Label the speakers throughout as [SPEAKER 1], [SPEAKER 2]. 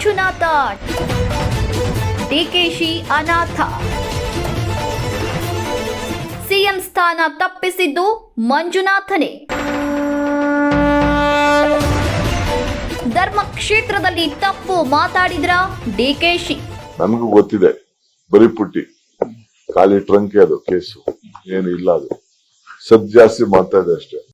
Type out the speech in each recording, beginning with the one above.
[SPEAKER 1] ಮಂಜುನಾಥ ಡಿಕೆಶಿ ಅನಾಥ. ಸಿಎಂ ಸ್ಥಾನ ತಪ್ಪಿಸಿದ್ದು ಮಂಜುನಾಥನೇ. ಧರ್ಮ ಕ್ಷೇತ್ರದಲ್ಲಿ ತಪ್ಪು ಮಾತಾಡಿದ್ರ ಡಿಕೆಶಿ.
[SPEAKER 2] ನನಗೂ ಗೊತ್ತಿದೆ, ಬರೀ ಪುಟ್ಟಿ. ಖಾಲಿ ಟ್ರಂಕೆ ಅದು, ಕೇಸು. ಏನು ಇಲ್ಲ ಅದು. ಸದ್ ಜಾಸ್ತಿ ಮಾಡ್ತಾ ಅಷ್ಟೇ.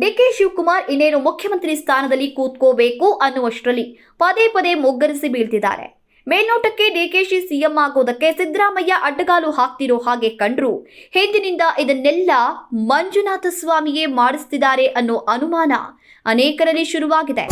[SPEAKER 1] ಡಿಕೆ ಶಿವಕುಮಾರ್ ಇನ್ನೇನು ಮುಖ್ಯಮಂತ್ರಿ ಸ್ಥಾನದಲ್ಲಿ ಕೂತ್ಕೋಬೇಕು ಅನ್ನುವಷ್ಟರಲ್ಲಿ ಪದೇ ಪದೇ ಮುಗ್ಗರಿಸಿ ಬೀಳ್ತಿದ್ದಾರೆ. ಮೇಲ್ನೋಟಕ್ಕೆ ಡಿಕೆಶಿ ಸಿಎಂ ಆಗೋದಕ್ಕೆ ಸಿದ್ದರಾಮಯ್ಯ ಅಡ್ಡಗಾಲು ಹಾಕ್ತಿರೋ ಹಾಗೆ ಕಂಡ್ರು. ಹಿಂದಿನಿಂದ ಇದನ್ನೆಲ್ಲ ಮಂಜುನಾಥ ಸ್ವಾಮಿಯೇ ಮಾಡಿಸ್ತಿದ್ದಾರೆ ಅನ್ನೋ ಅನುಮಾನ ಅನೇಕರಲ್ಲಿ ಶುರುವಾಗಿದೆ.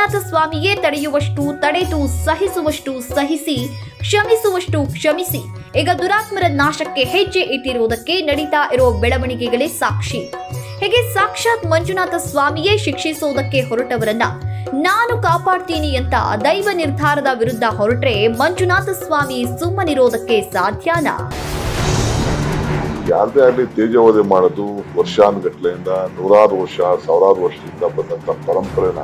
[SPEAKER 1] ಮಂಜುನಾಥ ಸ್ವಾಮಿಯೇ ತಡೆಯುವಷ್ಟು, ತಡೆದು, ಸಹಿಸುವಷ್ಟು, ಸಹಿಸಿ, ಕ್ಷಮಿಸುವಷ್ಟು ಕ್ಷಮಿಸಿ. ಈಗ ದುರಾತ್ಮರ ನಾಶಕ್ಕೆ ಹೆಜ್ಜೆ ಇಟ್ಟಿರುವುದಕ್ಕೆ ನಡೀತಾ ಇರೋ ಬೆಳವಣಿಗೆಗಳೇ ಸಾಕ್ಷಿ. ಹೇಗೆ ಸಾಕ್ಷಾತ್ ಮಂಜುನಾಥ ಸ್ವಾಮಿಯೇ ಶಿಕ್ಷಿಸುವುದಕ್ಕೆ ಹೊರಟವರನ್ನ ನಾನು ಕಾಪಾಡ್ತೀನಿ ಅಂತ ದೈವ ನಿರ್ಧಾರದ ವಿರುದ್ಧ ಹೊರಟ್ರೆ ಮಂಜುನಾಥ ಸ್ವಾಮಿ ಸುಮ್ಮನಿರೋದಕ್ಕೆ ಸಾಧ್ಯನಾ?
[SPEAKER 2] ಯಾರದೇ ಆಗಲಿ ತೇಜವಧೆ ಮಾಡೋದು ವರ್ಷಾನುಗಟ್ಲೆಯಿಂದ ನೂರಾರು ವರ್ಷ, ಸಾವಿರಾರು ವರ್ಷದಿಂದ ಬಂದಂತ ಪರಂಪರೆನ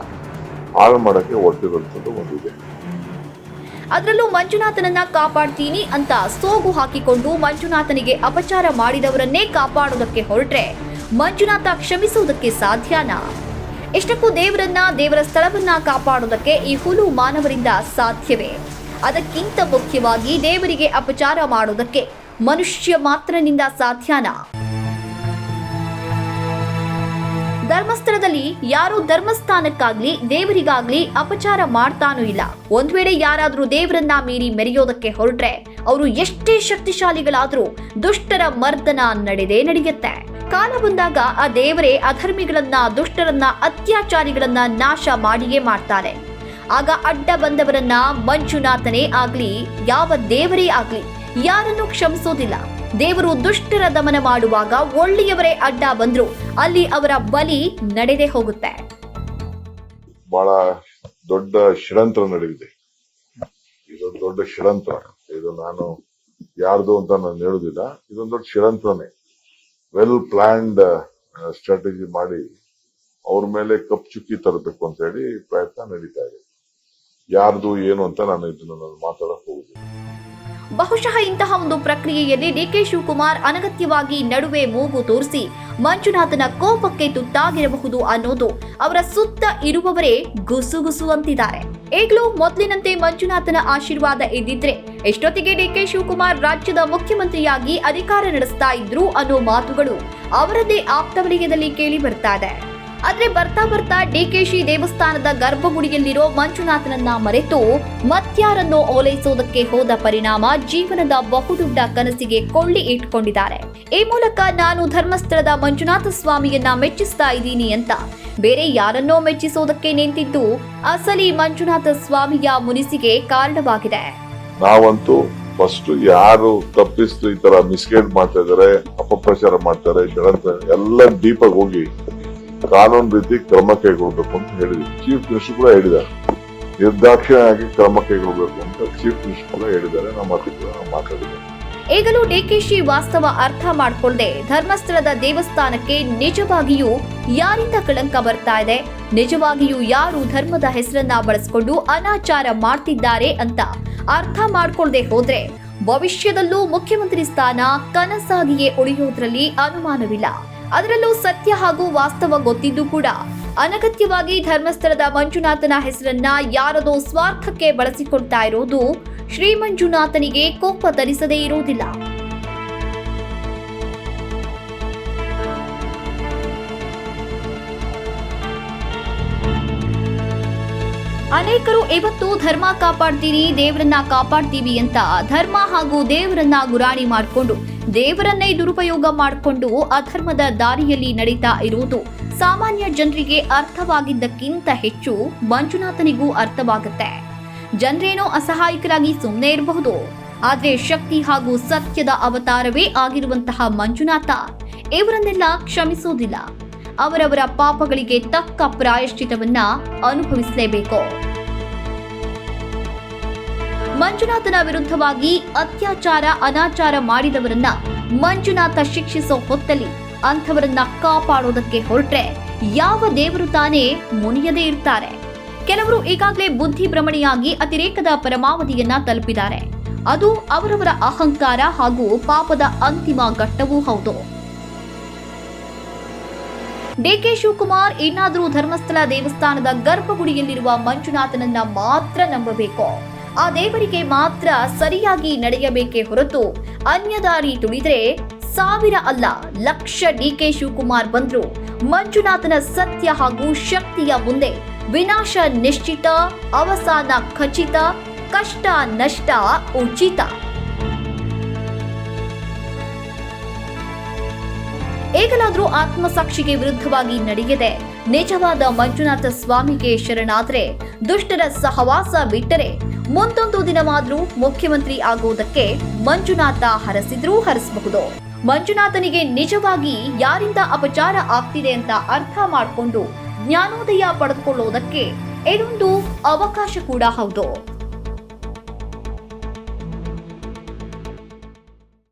[SPEAKER 2] ಹಾಳು ಮಾಡಕ್ಕೆ ಹೊರಟಿರುವಂಥದ್ದು ಒಂದಿದೆ.
[SPEAKER 1] ಅದರಲ್ಲೂ ಮಂಜುನಾಥನನ್ನ ಕಾಪಾಡ್ತೀನಿ ಅಂತ ಸೋಗು ಹಾಕಿಕೊಂಡು ಮಂಜುನಾಥನಿಗೆ ಅಪಚಾರ ಮಾಡಿದವರನ್ನೇ ಕಾಪಾಡೋದಕ್ಕೆ ಹೊರಟ್ರೆ ಮಂಜುನಾಥ ಕ್ಷಮಿಸುವುದಕ್ಕೆ ಸಾಧ್ಯನಾ? ಇಷ್ಟಕ್ಕೂ ದೇವರನ್ನ, ದೇವರ ಸ್ಥಳವನ್ನ ಕಾಪಾಡೋದಕ್ಕೆ ಈ ಹುಲು ಮಾನವರಿಂದ ಸಾಧ್ಯವೇ? ಅದಕ್ಕಿಂತ ಮುಖ್ಯವಾಗಿ ದೇವರಿಗೆ ಅಪಚಾರ ಮಾಡೋದಕ್ಕೆ ಮನುಷ್ಯ ಮಾತ್ರನಿಂದ ಸಾಧ್ಯನಾ? ಧರ್ಮಸ್ಥಳದಲ್ಲಿ ಯಾರು ಧರ್ಮಸ್ಥಾನಕ್ಕಾಗ್ಲಿ, ದೇವರಿಗಾಗ್ಲಿ ಅಪಚಾರ ಮಾಡ್ತಾನೂ ಇಲ್ಲ. ಒಂದ್ ವೇಳೆ ಯಾರಾದ್ರೂ ದೇವರನ್ನ ಮೀರಿ ಮೆರೆಯೋದಕ್ಕೆ ಹೊರಟ್ರೆ, ಅವರು ಎಷ್ಟೇ ಶಕ್ತಿಶಾಲಿಗಳಾದ್ರೂ ದುಷ್ಟರ ಮರ್ದನ ನಡೆದೇ ನಡೆಯುತ್ತೆ. ಕಾಲ ಬಂದಾಗ ಆ ದೇವರೇ ಅಧರ್ಮಿಗಳನ್ನ, ದುಷ್ಟರನ್ನ, ಅತ್ಯಾಚಾರಿಗಳನ್ನ ನಾಶ ಮಾಡಿಯೇ ಮಾಡ್ತಾರೆ. ಆಗ ಅಡ್ಡ ಬಂದವರನ್ನ ಮಂಜುನಾಥನೇ ಆಗ್ಲಿ, ಯಾವ ದೇವರೇ ಆಗ್ಲಿ, ಯಾರನ್ನೂ ಕ್ಷಮಿಸೋದಿಲ್ಲ. ದೇವರು ದುಷ್ಟರ ದಮನ ಮಾಡುವಾಗ ಒಳ್ಳೆಯವರೇ ಅಡ್ಡ ಬಂದ್ರು. ಅಲ್ಲಿ ಅವರ ಬಲಿ ನಡೆದೇ ಹೋಗುತ್ತೆ.
[SPEAKER 2] ಬಹಳ ದೊಡ್ಡ ಷಡಂತ್ರ ನಡೆದಿದೆ. ಇದೊಂದು ದೊಡ್ಡ ಷಡಂತ್ರ. ಇದು ನಾನು ಯಾರ್ದು ಅಂತ ನಾನು ಹೇಳುದಿಲ್ಲ. ಇದೊಂದು ದೊಡ್ಡ ಷಡಂತ್ರನೇ. ವೆಲ್ ಪ್ಲಾನ್ಡ್ ಸ್ಟ್ರಾಟಜಿ ಮಾಡಿ ಅವ್ರ ಮೇಲೆ ಕಪ್ ಚುಕ್ಕಿ ತರಬೇಕು ಅಂತ ಹೇಳಿ ಪ್ರಯತ್ನ ನಡೀತಾ ಇದೆ. ಯಾರ್ದು ಏನು ಅಂತ ನಾನು ಇದನ್ನ ನಾನು ಮಾತಾಡಕ್ ಹೋಗುದಿಲ್ಲ.
[SPEAKER 1] ಬಹುಶಃ ಇಂತಹ ಒಂದು ಪ್ರಕ್ರಿಯೆಯಲ್ಲಿ ಡಿಕೆ ಶಿವಕುಮಾರ್ ಅನಗತ್ಯವಾಗಿ ನಡುವೆ ಮೂಗು ತೋರಿಸಿ ಮಂಜುನಾಥನ ಕೋಪಕ್ಕೆ ತುತ್ತಾಗಿರಬಹುದು ಅನ್ನೋದು ಅವರ ಸುತ್ತ ಇರುವವರೇ ಗುಸುಗುಸು ಅಂತಿದ್ದಾರೆ. ಈಗಲೂ ಮೊದಲಿನಂತೆ ಮಂಜುನಾಥನ ಆಶೀರ್ವಾದ ಇದ್ದಿದ್ರೆ ಎಷ್ಟೊತ್ತಿಗೆ ಡಿಕೆ ಶಿವಕುಮಾರ್ ರಾಜ್ಯದ ಮುಖ್ಯಮಂತ್ರಿಯಾಗಿ ಅಧಿಕಾರ ನಡೆಸ್ತಾ ಇದ್ರು ಅನ್ನೋ ಮಾತುಗಳು ಅವರದೇ ಆಪ್ತ ವಲಯದಲ್ಲಿ ಕೇಳಿ ಬರ್ತಾ ಇದೆ. ಆದ್ರೆ ಬರ್ತಾ ಬರ್ತಾ ಡಿಕೆಶಿ ದೇವಸ್ಥಾನದ ಗರ್ಭಗುಡಿಯಲ್ಲಿರೋ ಮಂಜುನಾಥನನ್ನ ಮರೆತು ಮತ್ಯಾರನ್ನು ಓಲೈಸೋದಕ್ಕೆ ಹೋದ ಪರಿಣಾಮ ಜೀವನದ ಬಹುದೊಡ್ಡ ಕನಸಿಗೆ ಕೊಳ್ಳಿ ಇಟ್ಕೊಂಡಿದ್ದಾರೆ. ಈ ಮೂಲಕ ನಾನು ಧರ್ಮಸ್ಥಳದ ಮಂಜುನಾಥ ಸ್ವಾಮಿಯನ್ನ ಮೆಚ್ಚಿಸ್ತಾ ಇದ್ದೀನಿ ಅಂತ. ಬೇರೆ ಯಾರನ್ನೋ ಮೆಚ್ಚಿಸೋದಕ್ಕೆ ನಿಂತಿದ್ದು ಅಸಲಿ ಮಂಜುನಾಥ ಸ್ವಾಮಿಯ ಮುನಿಸಿಗೆ ಕಾರಣವಾಗಿದೆ.
[SPEAKER 2] ನಾವಂತೂ ಫಸ್ಟ್ ಯಾರು ತಪ್ಪಿಸ್ತು ಈ ತರ ಮಿಸ್ಗೈಡ್ ಮಾಡ್ತಾ ಇದಾರೆ ಅಪಪ್ರಚಾರ ಮಾಡ್ತಾರೆ ಎಲ್ಲ ಡೀಪಾಗಿ ಹೋಗಿ ಕಾನೂನು ರೀತಿ ಕ್ರಮ ಕೈಗೊಳ್ಬೇಕು ಅಂತ ಹೇಳಿದ್ವಿ ಚೀಫ್ ಮಿನಿಸ್ಟರ್ ಕೂಡ ಹೇಳಿದ್ದಾರೆ. ನಿರ್ದಾಕ್ಷಿಣ್ಯವಾಗಿ ಕ್ರಮ ಕೈಗೊಳ್ಬೇಕು ಅಂತ ಚೀಫ್ ಮಿನಿಸ್ಟರ್ ಕೂಡ ಹೇಳಿದ್ದಾರೆ. ನಮ್ಮ ನಾವು ಮಾತಾಡಿದ್ದೇವೆ
[SPEAKER 1] ಈಗಲೂ ಡಿಕೆಶಿ ವಾಸ್ತವ ಅರ್ಥ ಮಾಡಿಕೊಳ್ಳದೆ ಧರ್ಮಸ್ಥಳದ ದೇವಸ್ಥಾನಕ್ಕೆ ನಿಜವಾಗಿಯೂ ಯಾರಿಂದ ಕಳಂಕ ಬರ್ತಾ ಇದೆ? ನಿಜವಾಗಿಯೂ ಯಾರು ಧರ್ಮದ ಹೆಸರನ್ನ ಬಳಸಿಕೊಂಡು ಅನಾಚಾರ ಮಾಡ್ತಿದ್ದಾರೆ ಅಂತ ಅರ್ಥ ಮಾಡಿಕೊಳ್ಳದೆ ಹೋದ್ರೆ ಭವಿಷ್ಯದಲ್ಲೂ ಮುಖ್ಯಮಂತ್ರಿ ಸ್ಥಾನ ಕನಸಾಗಿಯೇ ಉಳಿಯೋದ್ರಲ್ಲಿ ಅನುಮಾನವಿಲ್ಲ. ಅದರಲ್ಲೂ ಸತ್ಯ ಹಾಗೂ ವಾಸ್ತವ ಗೊತ್ತಿದ್ದು ಕೂಡ. ಅನಗತ್ಯವಾಗಿ ಧರ್ಮಸ್ಥಳದ ಮಂಜುನಾಥನ ಹೆಸರನ್ನ ಯಾರದೋ ಸ್ವಾರ್ಥಕ್ಕೆ ಬಳಸಿಕೊಳ್ತಾ ಇರೋದು ಶ್ರೀ ಮಂಜುನಾಥನಿಗೆ ಕೋಪ ತರಿಸದೇ ಇರುವುದಿಲ್ಲ. ಅನೇಕರು ಇವತ್ತು ಧರ್ಮ ಕಾಪಾಡ್ತೀರಿ, ದೇವರನ್ನ ಕಾಪಾಡ್ತೀವಿ ಅಂತ ಧರ್ಮ ಹಾಗೂ ದೇವರನ್ನ ಗುರಾಣಿ ಮಾಡಿಕೊಂಡು ದೇವರನ್ನೇ ದುರುಪಯೋಗ ಮಾಡಿಕೊಂಡು ಅಧರ್ಮದ ದಾರಿಯಲ್ಲಿ ನಡೀತಾ ಇರುವುದು ಸಾಮಾನ್ಯ ಜನರಿಗೆ ಅರ್ಥವಾಗಿದ್ದಕ್ಕಿಂತ ಹೆಚ್ಚು ಮಂಜುನಾಥನಿಗೂ ಅರ್ಥವಾಗುತ್ತೆ. ಜನರೇನೋ ಅಸಹಾಯಕರಾಗಿ ಸುಮ್ಮನೆ ಇರಬಹುದು. ಆದರೆ ಶಕ್ತಿ ಹಾಗೂ ಸತ್ಯದ ಅವತಾರವೇ ಆಗಿರುವಂತಹ ಮಂಜುನಾಥ ಇವರನ್ನೆಲ್ಲ ಕ್ಷಮಿಸೋದಿಲ್ಲ. ಅವರವರ ಪಾಪಗಳಿಗೆ ತಕ್ಕ ಪ್ರಾಯಶ್ಚಿತವನ್ನ ಅನುಭವಿಸಲೇಬೇಕು. ಮಂಜುನಾಥನ ವಿರುದ್ಧವಾಗಿ ಅತ್ಯಾಚಾರ, ಅನಾಚಾರ ಮಾಡಿದವರನ್ನ ಮಂಜುನಾಥ ಶಿಕ್ಷಿಸೋ ಹೊತ್ತಲ್ಲಿ ಅಂಥವರನ್ನ ಕಾಪಾಡೋದಕ್ಕೆ ಹೊರಟ್ರೆ ಯಾವ ದೇವರು ತಾನೇ ಮುನಿಯದೇ ಇರ್ತಾರೆ. ಕೆಲವರು ಈಗಾಗಲೇ ಬುದ್ಧಿ ಭ್ರಮಣೆಯಾಗಿ ಅತಿರೇಕದ ಪರಮಾವಧಿಯನ್ನ ತಲುಪಿದ್ದಾರೆ. ಅದು ಅವರವರ ಅಹಂಕಾರ ಹಾಗೂ ಪಾಪದ ಅಂತಿಮ ಘಟ್ಟವೂ ಹೌದು. ಡಿಕೆ ಶಿವಕುಮಾರ್ ಇನ್ನಾದರೂ ಧರ್ಮಸ್ಥಳ ದೇವಸ್ಥಾನದ ಗರ್ಭಗುಡಿಯಲ್ಲಿರುವ ಮಂಜುನಾಥನನ್ನ ಮಾತ್ರ ನಂಬಬೇಕು. ಆ ದೇವರಿಗೆ ಮಾತ್ರ ಸರಿಯಾಗಿ ನಡೆಯಬೇಕೇ ಹೊರತು ಅನ್ಯ ದಾರಿ ತುಳಿದ್ರೆ ಸಾವಿರ ಅಲ್ಲ ಲಕ್ಷ ಡಿ ಕೆ ಶಿವಕುಮಾರ್ ಬಂದ್ರು. ಮಂಜುನಾಥನ ಸತ್ಯ ಹಾಗೂ ಶಕ್ತಿಯ ಮುಂದೆ ವಿನಾಶ ನಿಶ್ಚಿತ, ಅವಸಾನ ಖಚಿತ, ಕಷ್ಟ ನಷ್ಟ ಉಚಿತ. ಈಗಲಾದ್ರೂ ಆತ್ಮಸಾಕ್ಷಿಗೆ ವಿರುದ್ಧವಾಗಿ ನಡೆಯದೆ ನಿಜವಾದ ಮಂಜುನಾಥ ಸ್ವಾಮಿಗೆ ಶರಣಾದ್ರೆ ದುಷ್ಟರ ಸಹವಾಸ ಬಿಟ್ಟರೆ ಮುಂದೊಂದು ದಿನವಾದ್ರೂ ಮುಖ್ಯಮಂತ್ರಿ ಆಗುವುದಕ್ಕೆ ಮಂಜುನಾಥ ಹರಸಿದ್ರೂ ಹರಿಸಬಹುದು. ಮಂಜುನಾಥನಿಗೆ ನಿಜವಾಗಿ ಯಾರಿಂದ ಅಪಚಾರ ಆಗ್ತಿದೆ ಅಂತ ಅರ್ಥ ಮಾಡಿಕೊಂಡು ಜ್ಞಾನೋದಯ ಪಡೆದುಕೊಳ್ಳುವುದಕ್ಕೆ ಇದೊಂದು ಅವಕಾಶ ಕೂಡ ಹೌದು.